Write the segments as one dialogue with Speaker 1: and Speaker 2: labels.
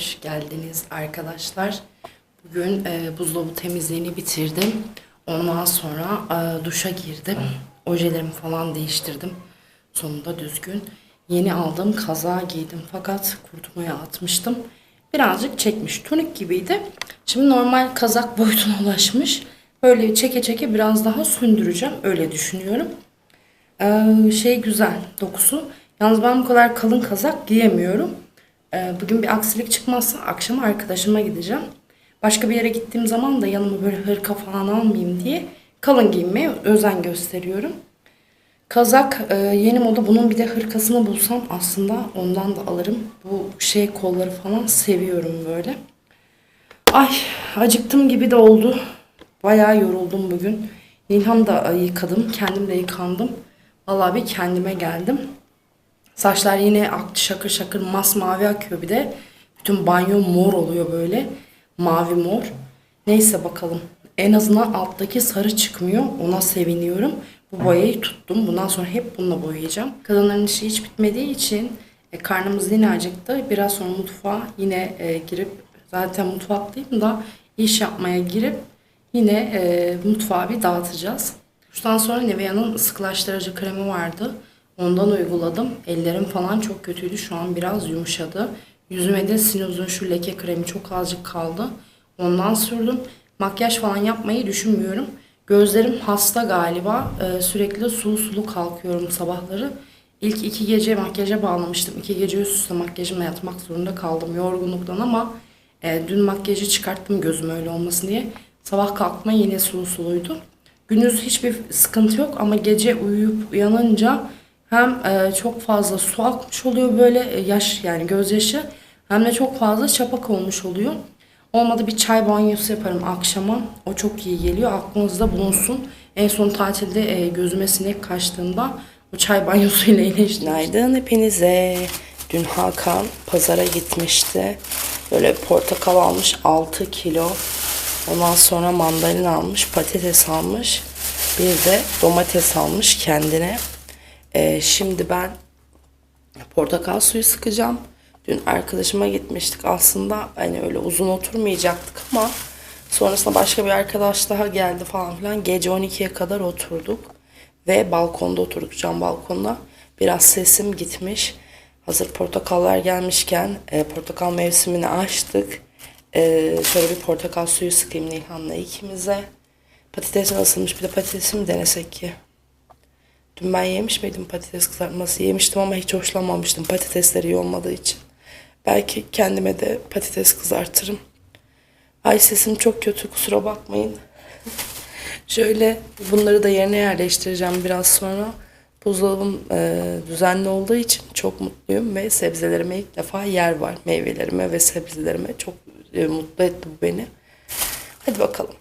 Speaker 1: hoş geldiniz arkadaşlar. Bugün e, buzdolabı temizliğini bitirdim. Ondan sonra e, duşa girdim. Ojelerimi falan değiştirdim. Sonunda düzgün. Yeni aldığım kazağı giydim fakat kurutmaya atmıştım. Birazcık çekmiş. Tunik gibiydi. Şimdi normal kazak boyutuna ulaşmış. Böyle çeke çeke biraz daha sündüreceğim. Öyle düşünüyorum. Ee, şey güzel dokusu. Yalnız ben bu kadar kalın kazak giyemiyorum. Ee, bugün bir aksilik çıkmazsa akşam arkadaşıma gideceğim. Başka bir yere gittiğim zaman da yanıma böyle hırka falan almayayım diye kalın giyinmeye özen gösteriyorum. Kazak e, yeni moda bunun bir de hırkasını bulsam aslında ondan da alırım. Bu şey kolları falan seviyorum böyle. Ay acıktım gibi de oldu. Bayağı yoruldum bugün. Nilhan da yıkadım. Kendim de yıkandım. Vallahi bir kendime geldim. Saçlar yine aktı şakır şakır masmavi akıyor bir de. Bütün banyo mor oluyor böyle. Mavi mor. Neyse bakalım. En azından alttaki sarı çıkmıyor. Ona seviniyorum. Bu boyayı tuttum. Bundan sonra hep bununla boyayacağım. Kadınların işi hiç bitmediği için e, karnımız yine acıktı. Biraz sonra mutfağa yine e, girip zaten mutfaktayım da iş yapmaya girip yine e, mutfağı bir dağıtacağız. Duştan sonra Nivea'nın sıkılaştırıcı kremi vardı. Ondan uyguladım. Ellerim falan çok kötüydü. Şu an biraz yumuşadı. Yüzüme de Sinuz'un şu leke kremi çok azıcık kaldı. Ondan sürdüm. Makyaj falan yapmayı düşünmüyorum. Gözlerim hasta galiba. Ee, sürekli sulu sulu kalkıyorum sabahları. İlk iki gece makyaja bağlamıştım. İki gece üst üste makyajımla yatmak zorunda kaldım yorgunluktan ama e, dün makyajı çıkarttım gözüm öyle olmasın diye. Sabah kalkma yine sulu suluydu. Gündüz hiçbir sıkıntı yok ama gece uyuyup uyanınca hem e, çok fazla su akmış oluyor böyle e, yaş yani gözyaşı hem de çok fazla çapak olmuş oluyor. Olmadı bir çay banyosu yaparım akşama. O çok iyi geliyor. Aklınızda bulunsun. En son tatilde e, gözüme sinek kaçtığında o çay banyosuyla iyileştim. Günaydın hepinize. Dün Hakan pazara gitmişti. Böyle portakal almış 6 kilo. Ondan sonra mandalina almış, patates almış. Bir de domates almış kendine. Ee, şimdi ben portakal suyu sıkacağım. Dün arkadaşıma gitmiştik. Aslında hani öyle uzun oturmayacaktık ama sonrasında başka bir arkadaş daha geldi falan filan. Gece 12'ye kadar oturduk. Ve balkonda oturduk cam balkonda. Biraz sesim gitmiş. Hazır portakallar gelmişken e, portakal mevsimini açtık. E, şöyle bir portakal suyu sıkayım Nilhan'la ikimize. Patates nasılmış bir de patatesi mi denesek ki? Dün ben yemiş miydim patates kızartması? Yemiştim ama hiç hoşlanmamıştım patatesleri iyi olmadığı için. Belki kendime de patates kızartırım. Ay sesim çok kötü kusura bakmayın. Şöyle bunları da yerine yerleştireceğim biraz sonra. Buzdolabım e, düzenli olduğu için çok mutluyum ve sebzelerime ilk defa yer var. Meyvelerime ve sebzelerime çok e, mutlu etti bu beni. Hadi bakalım.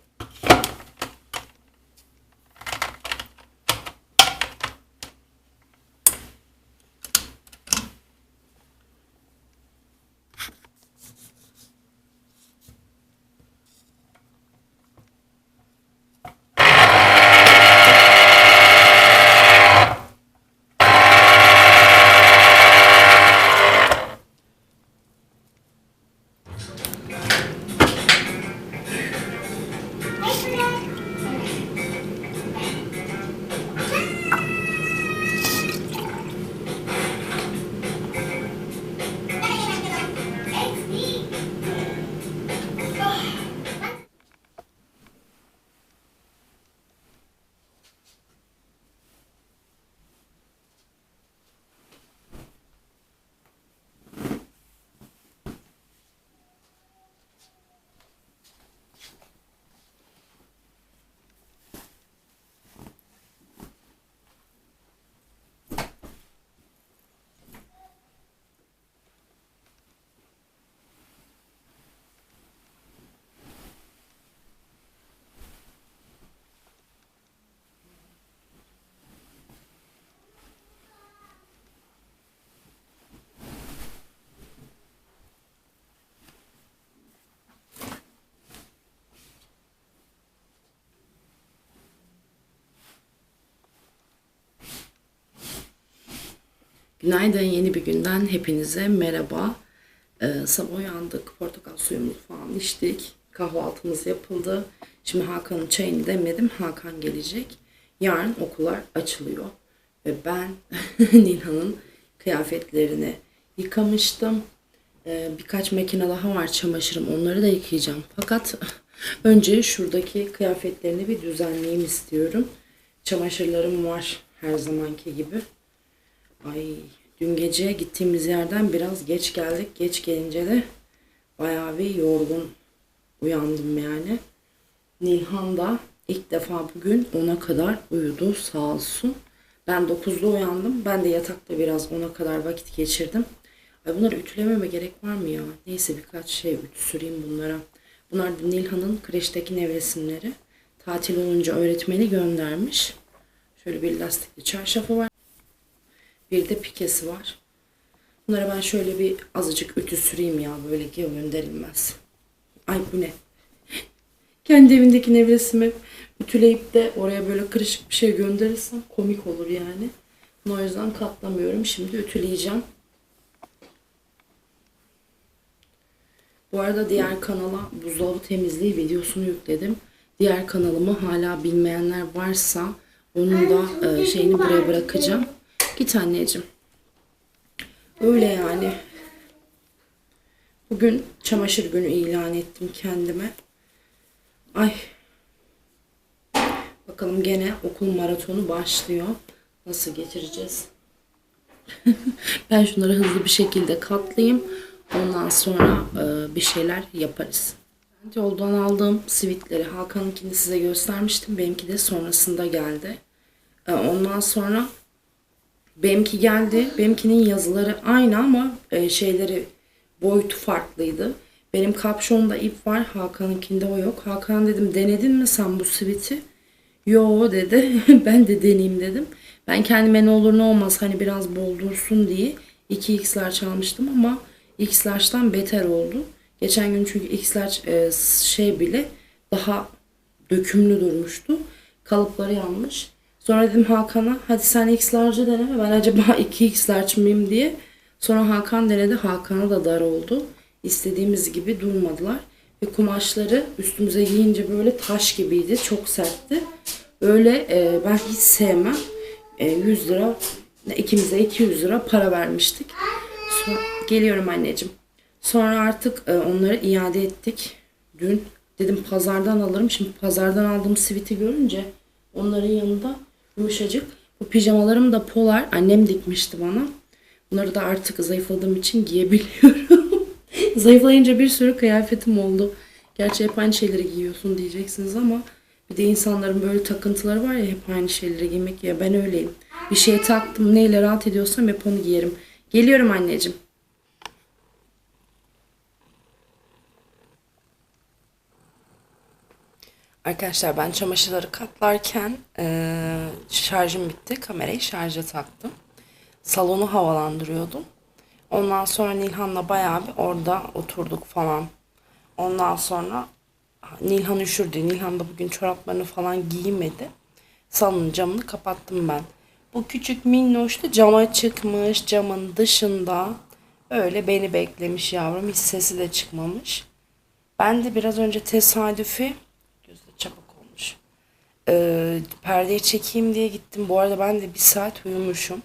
Speaker 1: Günaydın yeni bir günden hepinize merhaba. Ee, sabah uyandık, portakal suyumuzu falan içtik. Kahvaltımız yapıldı. Şimdi Hakan'ın çayını demledim. Hakan gelecek. Yarın okullar açılıyor. Ve ben Nilhan'ın kıyafetlerini yıkamıştım. Ee, birkaç makine daha var çamaşırım. Onları da yıkayacağım. Fakat önce şuradaki kıyafetlerini bir düzenleyeyim istiyorum. Çamaşırlarım var her zamanki gibi. Ay dün gece gittiğimiz yerden biraz geç geldik. Geç gelince de bayağı bir yorgun uyandım yani. Nilhan da ilk defa bugün 10'a kadar uyudu sağ olsun. Ben 9'da uyandım. Ben de yatakta biraz 10'a kadar vakit geçirdim. Ay bunları ütülememe gerek var mı ya? Neyse birkaç şey ütü bunlara. Bunlar Nilhan'ın kreşteki nevresimleri. Tatil olunca öğretmeni göndermiş. Şöyle bir lastikli çarşafı var. Bir de pikesi var. Bunlara ben şöyle bir azıcık ütü süreyim ya. Böyle gönderilmez. Ay bu ne? Kendi evindeki nevresimi ütüleyip de oraya böyle kırışık bir şey gönderirsem komik olur yani. O yüzden katlamıyorum. Şimdi ütüleyeceğim. Bu arada diğer kanala buzdolabı temizliği videosunu yükledim. Diğer kanalımı hala bilmeyenler varsa onun da e, şeyini buraya bırakacağım. Git anneciğim. Öyle yani. Bugün çamaşır günü ilan ettim kendime. Ay. Bakalım gene okul maratonu başlıyor. Nasıl geçireceğiz? ben şunları hızlı bir şekilde katlayayım. Ondan sonra e, bir şeyler yaparız. Yoldan aldığım sivitleri Hakan'ınkini size göstermiştim. Benimki de sonrasında geldi. E, ondan sonra benimki geldi. Benimkinin yazıları aynı ama e, şeyleri boyutu farklıydı. Benim kapşonda ip var. Hakan'ınkinde o yok. Hakan dedim denedin mi sen bu siviti? Yo dedi. ben de deneyeyim dedim. Ben kendime ne olur ne olmaz hani biraz bol dursun diye 2x'ler çalmıştım ama x'lerden beter oldu. Geçen gün çünkü x'ler e, şey bile daha dökümlü durmuştu. Kalıpları yanmış. Sonra dedim Hakan'a hadi sen x large'ı deneme ben acaba 2x large mıyım diye. Sonra Hakan denedi. Hakan'a da dar oldu. İstediğimiz gibi durmadılar. Ve kumaşları üstümüze giyince böyle taş gibiydi. Çok sertti. Öyle e, ben hiç sevmem. E, 100 lira ikimize 200 lira para vermiştik. Sonra, geliyorum anneciğim. Sonra artık e, onları iade ettik. Dün dedim pazardan alırım. Şimdi pazardan aldığım siviti görünce onların yanında yumuşacık. Bu pijamalarım da polar. Annem dikmişti bana. Bunları da artık zayıfladığım için giyebiliyorum. Zayıflayınca bir sürü kıyafetim oldu. Gerçi hep aynı şeyleri giyiyorsun diyeceksiniz ama bir de insanların böyle takıntıları var ya hep aynı şeyleri giymek ya ben öyleyim. Bir şey taktım neyle rahat ediyorsam hep onu giyerim. Geliyorum anneciğim. Arkadaşlar ben çamaşırları katlarken eee, şarjım bitti. Kamerayı şarja taktım. Salonu havalandırıyordum. Ondan sonra Nilhan'la bayağı bir orada oturduk falan. Ondan sonra Nilhan üşürdü. Nilhan da bugün çoraplarını falan giymedi. Salonun camını kapattım ben. Bu küçük minnoş da cama çıkmış. Camın dışında öyle beni beklemiş yavrum. Hiç sesi de çıkmamış. Ben de biraz önce tesadüfi. Ee, perdeyi çekeyim diye gittim. Bu arada ben de bir saat uyumuşum.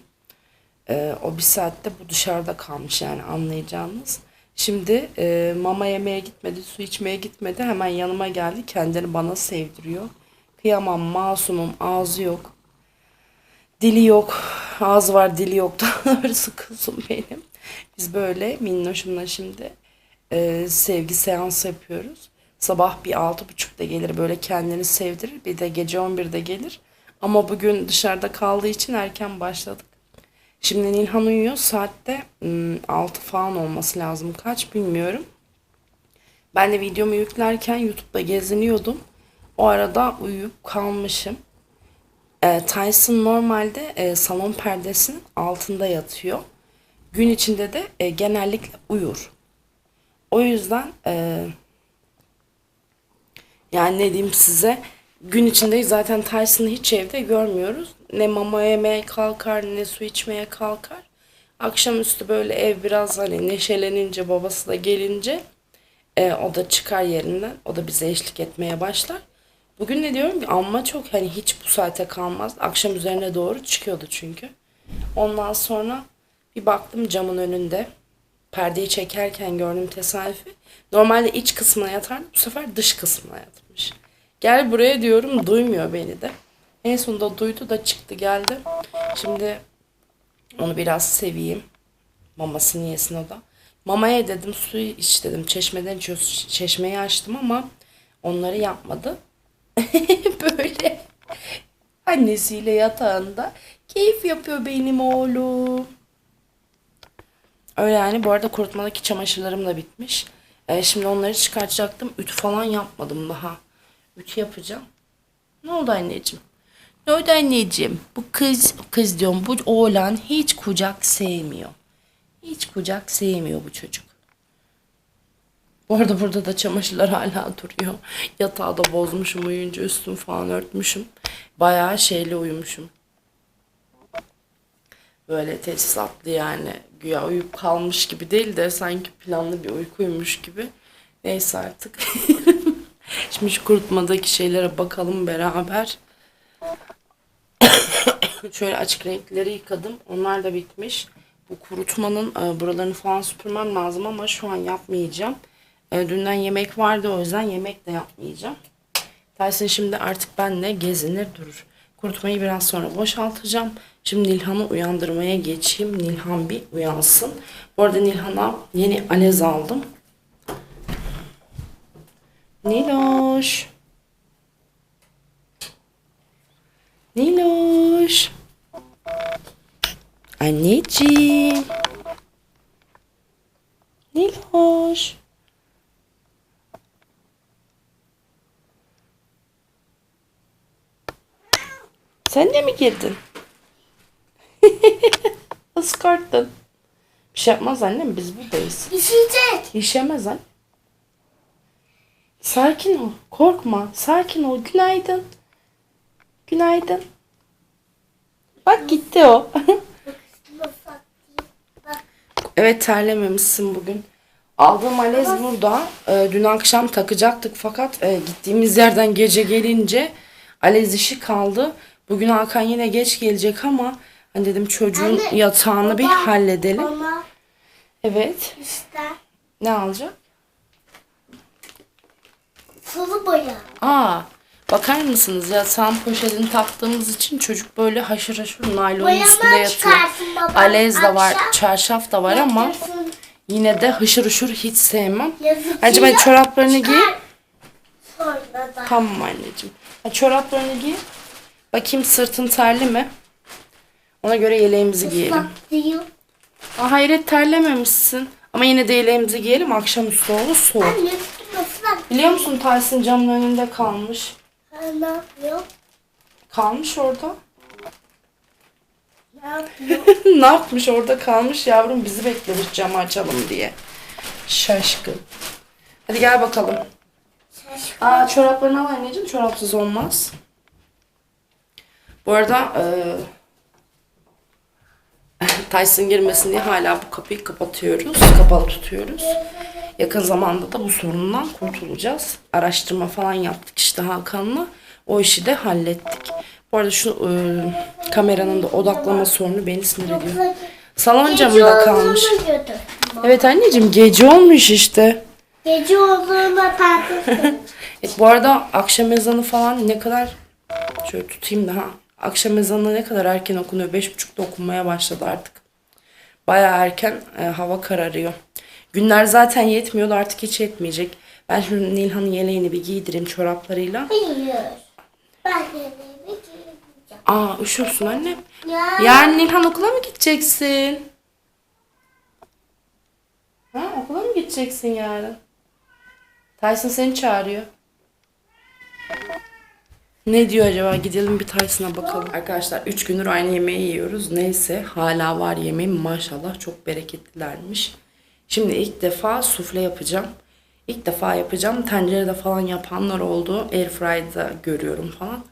Speaker 1: Ee, o bir saatte bu dışarıda kalmış yani anlayacağınız. Şimdi e, mama yemeye gitmedi, su içmeye gitmedi. Hemen yanıma geldi. Kendini bana sevdiriyor. Kıyamam, masumum, ağzı yok. Dili yok. Ağzı var, dili yok. Doğrusu kuzum benim. Biz böyle minnoşumla şimdi e, sevgi seansı yapıyoruz. Sabah bir altı buçukta gelir böyle kendini sevdirir. Bir de gece 11'de gelir. Ama bugün dışarıda kaldığı için erken başladık. Şimdi Nilhan uyuyor. Saatte ım, 6 falan olması lazım. Kaç bilmiyorum. Ben de videomu yüklerken YouTube'da geziniyordum. O arada uyuyup kalmışım. E, Tyson normalde e, salon perdesinin altında yatıyor. Gün içinde de e, genellikle uyur. O yüzden e, yani ne diyeyim size gün içinde zaten Tyson'ı hiç evde görmüyoruz. Ne mama yemeye kalkar ne su içmeye kalkar. Akşamüstü böyle ev biraz hani neşelenince babası da gelince e, o da çıkar yerinden. O da bize eşlik etmeye başlar. Bugün ne diyorum ki amma çok hani hiç bu saate kalmaz. Akşam üzerine doğru çıkıyordu çünkü. Ondan sonra bir baktım camın önünde. Perdeyi çekerken gördüm tesadüfi. Normalde iç kısmına yatardı. Bu sefer dış kısmına yatmış. Gel buraya diyorum duymuyor beni de. En sonunda duydu da çıktı geldi. Şimdi onu biraz seveyim. Mamasını yesin o da. Mamaya dedim suyu iç dedim. Çeşmeden içiyoruz. Çeşmeyi açtım ama onları yapmadı. Böyle annesiyle yatağında keyif yapıyor benim oğlum. Öyle yani. Bu arada kurutmadaki çamaşırlarım da bitmiş. Ee, şimdi onları çıkartacaktım. Ütü falan yapmadım daha. Ütü yapacağım. Ne oldu anneciğim? Ne oldu anneciğim? Bu kız, kız diyorum bu oğlan hiç kucak sevmiyor. Hiç kucak sevmiyor bu çocuk. Bu arada burada da çamaşırlar hala duruyor. Yatağı da bozmuşum uyuyunca üstümü falan örtmüşüm. Bayağı şeyle uyumuşum. Böyle tesisatlı yani. Güya uyuyup kalmış gibi değil de sanki planlı bir uykuymuş gibi. Neyse artık. Şimdi şu kurutmadaki şeylere bakalım beraber. Şöyle açık renkleri yıkadım. Onlar da bitmiş. Bu kurutmanın e, buralarını falan süpürmem lazım ama şu an yapmayacağım. E, dünden yemek vardı o yüzden yemek de yapmayacağım. Tyson şimdi artık benle gezinir durur. Kurutmayı biraz sonra boşaltacağım. Şimdi Nilhan'ı uyandırmaya geçeyim. Nilhan bir uyansın. Bu arada Nilhan'a yeni alez aldım. Niloş. Niloş. Anneciğim. Niloş. Sen de mi girdin? Iskarttın. Bir şey yapmaz annem biz buradayız.
Speaker 2: İşecek.
Speaker 1: İşemez anne. Sakin ol. Korkma. Sakin ol. Günaydın. Günaydın. Bak gitti o. evet terlememişsin bugün. Aldığım alez burada. Ee, dün akşam takacaktık fakat e, gittiğimiz yerden gece gelince alez işi kaldı. Bugün Hakan yine geç gelecek ama hani dedim çocuğun
Speaker 2: Anne,
Speaker 1: yatağını bir
Speaker 2: baba,
Speaker 1: halledelim.
Speaker 2: Mama
Speaker 1: Evet.
Speaker 2: işte
Speaker 1: Ne alacak?
Speaker 2: sulu boya.
Speaker 1: Aa, bakar mısınız yatağın poşetini taktığımız için çocuk böyle haşır haşır naylonun
Speaker 2: Boyama
Speaker 1: üstünde yatıyor.
Speaker 2: baba.
Speaker 1: Alez de var, çarşaf da var ama yine de hışır hışır hiç sevmem.
Speaker 2: Yazıcıyı
Speaker 1: Acaba çoraplarını giy.
Speaker 2: çıkar. Da.
Speaker 1: Tamam anneciğim. Ha, çoraplarını giy. Bakayım sırtın terli mi? Ona göre yeleğimizi giyelim.
Speaker 2: Islak değil.
Speaker 1: Aa, hayret terlememişsin. Ama yine de yeleğimizi giyelim. Akşamüstü olur soğuk.
Speaker 2: Anne ıslak.
Speaker 1: Biliyor musun Tyson camın önünde kalmış.
Speaker 2: Ne yapıyor?
Speaker 1: Kalmış orada.
Speaker 2: Ne yapıyor?
Speaker 1: ne yapmış orada kalmış yavrum bizi beklemiş camı açalım diye. Şaşkın. Hadi gel bakalım.
Speaker 2: Şaşkın.
Speaker 1: Aa çoraplarını al anneciğim çorapsız olmaz. Bu arada e, Tyson girmesin diye hala bu kapıyı kapatıyoruz. Kapalı tutuyoruz. Yakın zamanda da bu sorundan kurtulacağız. Araştırma falan yaptık işte Hakan'la. O işi de hallettik. Bu arada şu e, kameranın da odaklama sorunu beni sinir ediyor. Salon camında kalmış. Evet anneciğim gece olmuş işte.
Speaker 2: Gece olduğunda tartıştım.
Speaker 1: Evet, bu arada akşam ezanı falan ne kadar şöyle tutayım daha. Akşam ezanı ne kadar erken okunuyor. Beş buçukta okunmaya başladı artık. Baya erken e, hava kararıyor. Günler zaten yetmiyordu artık hiç yetmeyecek. Ben şimdi Nilhan'ın yeleğini bir giydireyim çoraplarıyla.
Speaker 2: Hayır. Ben yemeğimi giyeceğim.
Speaker 1: Aa üşürsün annem.
Speaker 2: Ya.
Speaker 1: Yarın Nilhan okula mı gideceksin? Ha okula mı gideceksin yarın? Tyson seni çağırıyor. Ne diyor acaba? Gidelim bir Tyson'a bakalım. Arkadaşlar 3 gündür aynı yemeği yiyoruz. Neyse hala var yemeğim. Maşallah çok bereketlilermiş. Şimdi ilk defa sufle yapacağım. İlk defa yapacağım. Tencerede falan yapanlar oldu. Airfryer'da görüyorum falan.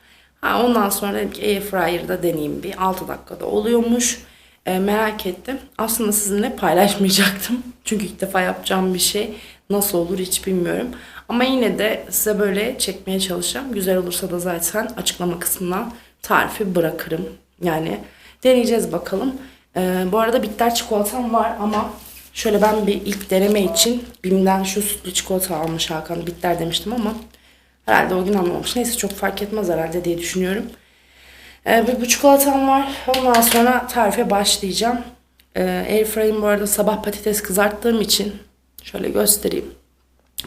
Speaker 1: Ha, ondan sonra dedim ki Airfryer'da deneyeyim bir. 6 dakikada oluyormuş. E, merak ettim. Aslında sizinle paylaşmayacaktım. Çünkü ilk defa yapacağım bir şey. Nasıl olur hiç bilmiyorum. Ama yine de size böyle çekmeye çalışacağım. Güzel olursa da zaten açıklama kısmına tarifi bırakırım. Yani deneyeceğiz bakalım. E, bu arada bitter çikolatam var ama şöyle ben bir ilk deneme için Bim'den şu sütlü çikolata almış Hakan. Bitter demiştim ama herhalde o gün anlamamış. Neyse çok fark etmez herhalde diye düşünüyorum. Ee, bir bu çikolatam var. Ondan sonra tarife başlayacağım. Ee, Airfryer'im bu arada sabah patates kızarttığım için şöyle göstereyim.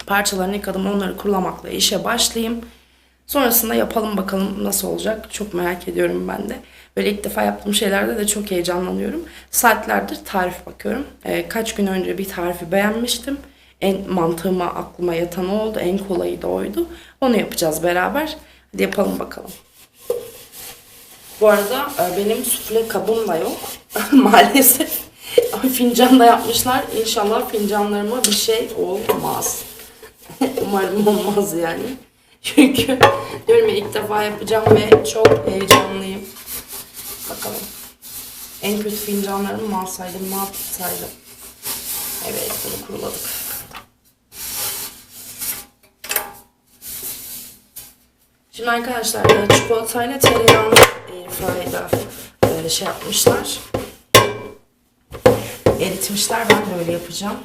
Speaker 1: Parçalarını yıkadım. Onları kurulamakla işe başlayayım. Sonrasında yapalım bakalım nasıl olacak. Çok merak ediyorum ben de. Böyle ilk defa yaptığım şeylerde de çok heyecanlanıyorum. Saatlerdir tarif bakıyorum. Ee, kaç gün önce bir tarifi beğenmiştim. En mantığıma, aklıma yatan oldu. En kolayı da oydu. Onu yapacağız beraber. Hadi yapalım bakalım. Bu arada e, benim sufle kabım da yok maalesef. Fincan da yapmışlar. İnşallah fincanlarıma bir şey olmaz. Umarım olmaz yani. Çünkü diyorum ya ilk defa yapacağım ve çok heyecanlıyım. Bakalım. En kötü fincanlarımı mı alsaydım, ne yapsaydım? Evet, bunu kuruladık. Şimdi arkadaşlar e, çikolatayla tereyağını airfryer'da e, şey yapmışlar. Eritmişler. Ben de öyle yapacağım.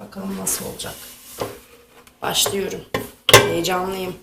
Speaker 1: Bakalım nasıl olacak. Başlıyorum. Heyecanlıyım.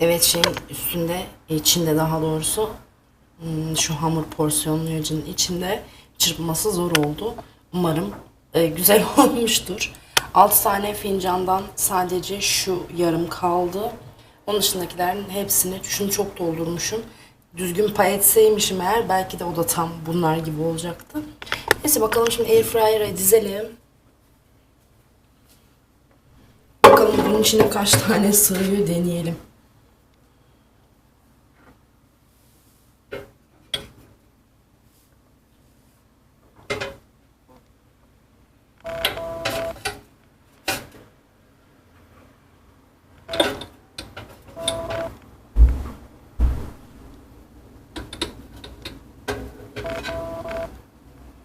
Speaker 1: Evet şeyin üstünde, içinde daha doğrusu hmm, şu hamur porsiyonlayıcının içinde çırpması zor oldu. Umarım e, güzel olmuştur. 6 tane fincandan sadece şu yarım kaldı. Onun dışındakilerin hepsini, şunu çok doldurmuşum. Düzgün pay etseymişim eğer belki de o da tam bunlar gibi olacaktı. Neyse bakalım şimdi airfryer'a dizelim. Bakalım bunun içine kaç tane sığıyor deneyelim.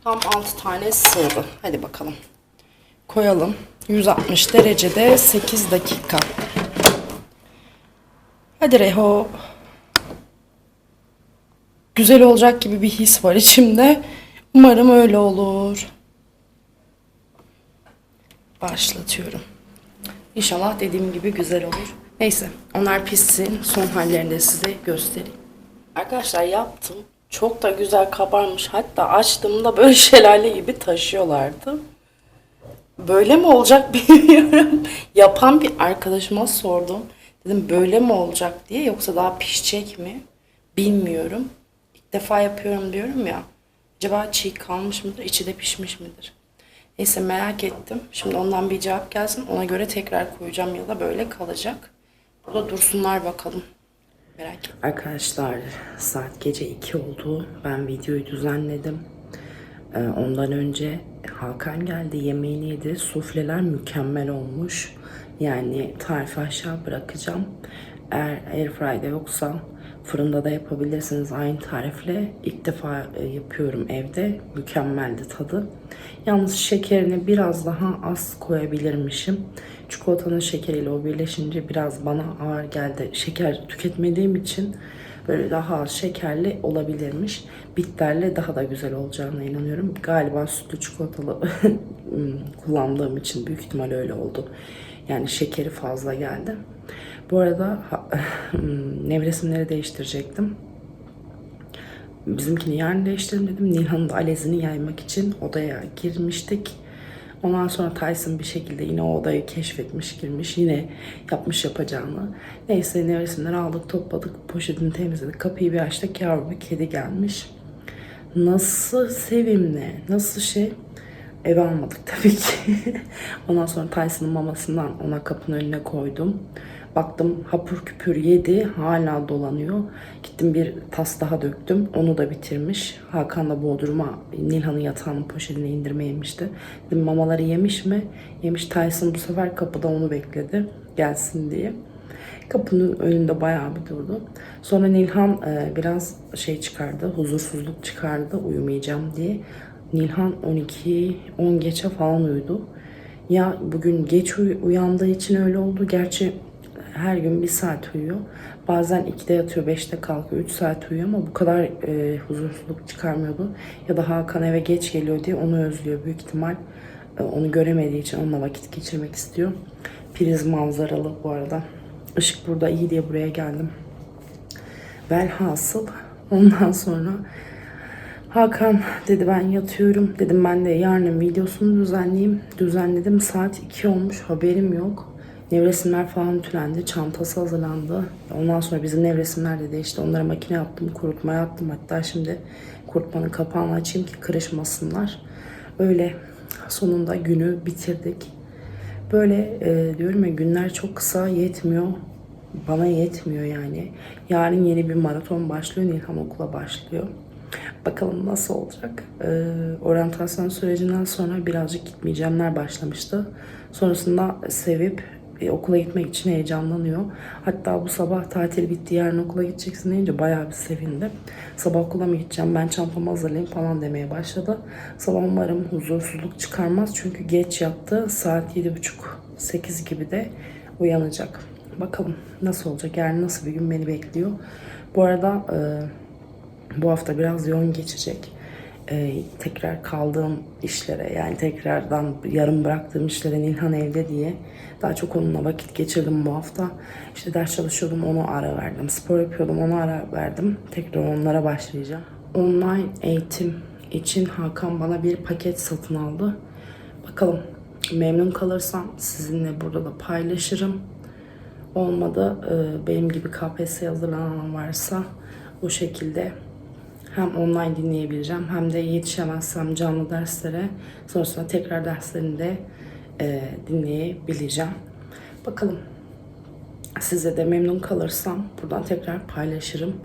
Speaker 1: Tam 6 tane sığdı. Hadi bakalım. Koyalım. 160 derecede 8 dakika. Hadi Reho. Güzel olacak gibi bir his var içimde. Umarım öyle olur. Başlatıyorum. İnşallah dediğim gibi güzel olur. Neyse onlar pişsin. Son hallerini de size göstereyim. Arkadaşlar yaptım. Çok da güzel kabarmış. Hatta açtığımda böyle şelale gibi taşıyorlardı. Böyle mi olacak bilmiyorum. Yapan bir arkadaşıma sordum. Dedim böyle mi olacak diye yoksa daha pişecek mi? Bilmiyorum. İlk defa yapıyorum diyorum ya. Acaba çiğ kalmış mıdır? içi de pişmiş midir? Neyse merak ettim. Şimdi ondan bir cevap gelsin. Ona göre tekrar koyacağım ya da böyle kalacak. Burada dursunlar bakalım. Merak ettim. Arkadaşlar saat gece 2 oldu. Ben videoyu düzenledim. Ee, ondan önce Hakan geldi yemeğini yedi. Sufleler mükemmel olmuş. Yani tarifi aşağı bırakacağım. Eğer airfryde yoksa fırında da yapabilirsiniz aynı tarifle. İlk defa e, yapıyorum evde. Mükemmeldi tadı. Yalnız şekerini biraz daha az koyabilirmişim. Çikolatanın şekeriyle o birleşince biraz bana ağır geldi. Şeker tüketmediğim için böyle daha az şekerli olabilirmiş. Bitterle daha da güzel olacağına inanıyorum. Galiba sütlü çikolatalı kullandığım için büyük ihtimal öyle oldu. Yani şekeri fazla geldi. Bu arada ha- nevresimleri değiştirecektim. Bizimkini yarın değiştirelim dedim. Nilhan'ın da alezini yaymak için odaya girmiştik. Ondan sonra Tyson bir şekilde yine o odayı keşfetmiş, girmiş. Yine yapmış yapacağını. Neyse nevresimleri aldık, topladık, poşetini temizledik. Kapıyı bir açtık, yavru bir kedi gelmiş. Nasıl sevimli, nasıl şey. Eve almadık tabii ki. Ondan sonra Tyson'ın mamasından ona kapının önüne koydum. Baktım hapur küpür yedi. Hala dolanıyor. Gittim bir tas daha döktüm. Onu da bitirmiş. Hakan da Bodrum'a Nilhan'ın yatağının poşetine indirmeye inmişti. Dedim mamaları yemiş mi? Yemiş. Tyson bu sefer kapıda onu bekledi. Gelsin diye. Kapının önünde bayağı bir durdu. Sonra Nilhan e, biraz şey çıkardı, huzursuzluk çıkardı uyumayacağım diye. Nilhan 12, 10 geçe falan uyudu. Ya bugün geç uy- uyandığı için öyle oldu. Gerçi her gün bir saat uyuyor. Bazen 2'de yatıyor, 5'te kalkıyor, 3 saat uyuyor ama bu kadar e, huzursuzluk çıkarmıyordu. Ya da Hakan eve geç geliyor diye onu özlüyor büyük ihtimal. E, onu göremediği için onunla vakit geçirmek istiyor. Priz manzaralı bu arada. Işık burada iyi diye buraya geldim. Velhasıl ondan sonra Hakan dedi ben yatıyorum. Dedim ben de yarının videosunu düzenleyeyim. Düzenledim. Saat 2 olmuş. Haberim yok. Nevresimler falan ütülendi. Çantası hazırlandı. Ondan sonra bizim nevresimler de değişti. Onlara makine yaptım. Kurutmaya attım. Hatta şimdi kurutmanın kapağını açayım ki kırışmasınlar. Öyle sonunda günü bitirdik. Böyle e, diyorum ya günler çok kısa yetmiyor. Bana yetmiyor yani. Yarın yeni bir maraton başlıyor. Nilhan okula başlıyor. Bakalım nasıl olacak. Ee, oryantasyon sürecinden sonra birazcık gitmeyeceğimler başlamıştı. Sonrasında sevip e, okula gitmek için heyecanlanıyor. Hatta bu sabah tatil bitti yarın okula gideceksin deyince bayağı bir sevindi. Sabah okula mı gideceğim ben çantamı hazırlayayım falan demeye başladı. Sabah umarım huzursuzluk çıkarmaz çünkü geç yattı. Saat 7.30-8 gibi de uyanacak. Bakalım nasıl olacak yarın nasıl bir gün beni bekliyor. Bu arada e, bu hafta biraz yoğun geçecek. Ee, tekrar kaldığım işlere yani tekrardan yarım bıraktığım işlere Nilhan evde diye daha çok onunla vakit geçirdim bu hafta. İşte ders çalışıyordum onu ara verdim. Spor yapıyordum onu ara verdim. Tekrar onlara başlayacağım. Online eğitim için Hakan bana bir paket satın aldı. Bakalım memnun kalırsam sizinle burada da paylaşırım. Olmadı e, benim gibi KPSS hazırlanan varsa bu şekilde hem online dinleyebileceğim hem de yetişemezsem canlı derslere sonrasında tekrar derslerini de e, dinleyebileceğim. Bakalım size de memnun kalırsam buradan tekrar paylaşırım.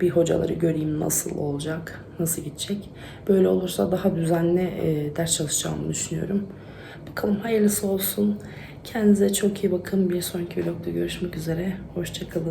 Speaker 1: Bir hocaları göreyim nasıl olacak, nasıl gidecek. Böyle olursa daha düzenli e, ders çalışacağımı düşünüyorum. Bakalım hayırlısı olsun. Kendinize çok iyi bakın. Bir sonraki vlogda görüşmek üzere. Hoşçakalın.